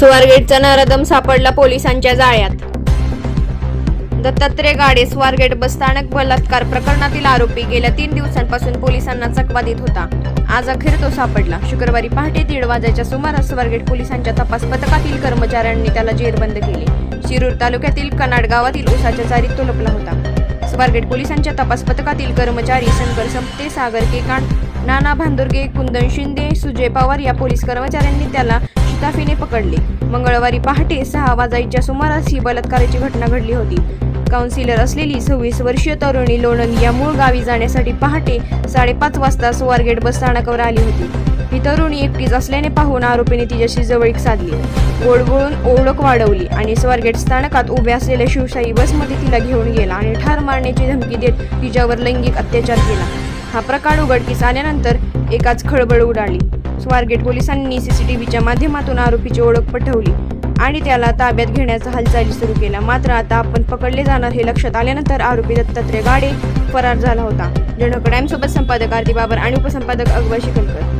स्वारगेटचा नराधम सापडला पोलिसांच्या जाळ्यात. दत्तात्रय गाडे स्वारगेट बसस्थानक बलात्कार प्रकरणातील आरोपी गेल्या तीन दिवसांपासून पोलिसांना चकवा देत होता. आज अखेर तो सापडला. शुक्रवारी पहाटे दीड वाजायच्या सुमारास स्वारगेट पोलिसांच्या तपास पथकातील कर्मचाऱ्यांनी त्याला जेरबंद केले. शिरूर तालुक्यातील कनाड गावातील उसाच्या चारीत तो लपला होता. स्वारगेट पोलिसांच्या तपास पथकातील कर्मचारी शंकर संपते सागर केकांड नाना भांदुर्गे कुंदन शिंदे सुजय पवार या पोलीस कर्मचाऱ्यांनी त्याला मुस्ताफीने पकडले. मंगळवारी पहाटे सहा वाजायच्या सुमारास ही बलात्काराची घटना घडली होती. काउन्सिलर असलेली सव्वीस वर्षीय तरुणी लोणंद या मूळ गावी जाण्यासाठी पहाटे साडेपाच वाजता सुवारगेट बस स्थानकावर आली होती. ही तरुणी एकटीच असल्याने पाहून आरोपीने तिच्याशी जवळीक साधली. गोड ओळख वाढवली आणि स्वारगेट स्थानकात उभ्या असलेल्या शिवशाही बसमध्ये तिला घेऊन गेला आणि ठार मारण्याची धमकी देत तिच्यावर लैंगिक अत्याचार केला. हा प्रकार उघडकीस आल्यानंतर एकाच खळबळ उडाली. स्वारगेट पोलिसांनी सीसीटीव्हीच्या माध्यमातून आरोपीची ओळख पटवली आणि त्याला ताब्यात घेण्याचा हालचाली सुरू केला. मात्र आता आपण पकडले जाणार हे लक्षात आल्यानंतर आरोपी दत्तात्रय गाडे फरार झाला होता. जनक डॅमसोबत संपादक आरती बाबर आणि उपसंपादक अकबर शिकलकर.